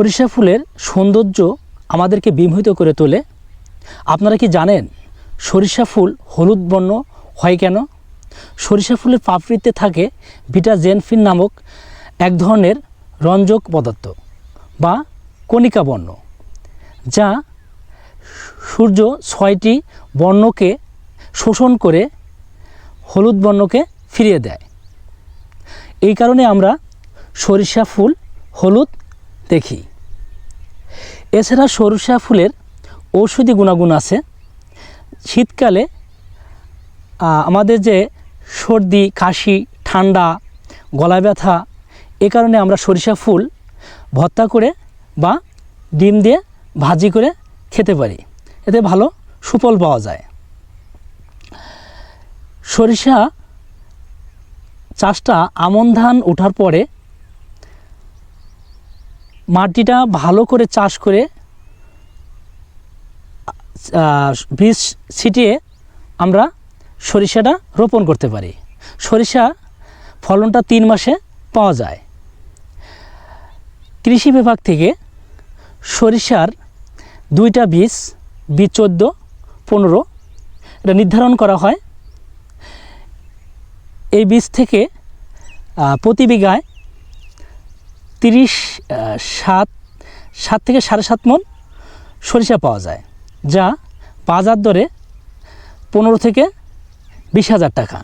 সরিষা ফুলের সৌন্দর্য আমাদেরকে বিমোহিত করে তোলে। আপনারা কি জানেন সরিষা ফুল হলুদ বর্ণ হয় কেন? সরিষা ফুলের পাপড়িতে থাকে ভিটাজেনফিন নামক এক ধরনের রঞ্জক পদার্থ বা কণিকা বর্ণ, যা সূর্য ছয়টি বর্ণকে শোষণ করে হলুদ বর্ণকে ফিরিয়ে দেয়। এই কারণে আমরা সরিষা ফুল হলুদ দেখি। এছাড়া সরিষা ফুলের ঔষধি গুণাগুণ আছে। শীতকালে আমাদের যে সর্দি, কাশি, ঠান্ডা, গলা ব্যথা, এ কারণে আমরা সরিষা ফুল ভর্তা করে বা ডিম দিয়ে ভাজি করে খেতে পারি। এতে ভালো সুফল পাওয়া যায়। সরিষা চাষটা আমন ধান ওঠার পরে মাটিটা ভালো করে চাষ করে বীজ ছিটিয়ে আমরা সরিষাটা রোপণ করতে পারি। সরিষা ফলনটা তিন মাসে পাওয়া যায়। কৃষি বিভাগ থেকে সরিষার দুইটা বীজ বীজ চোদ্দ, পনেরো, এটা নির্ধারণ করা হয়। এই বীজ থেকে প্রতি বিঘায় তিরিশ সাত সাত থেকে সাড়ে সাত মন সরিষা পাওয়া যায়, যা বাজার দরে পনেরো থেকে বিশ হাজার টাকা।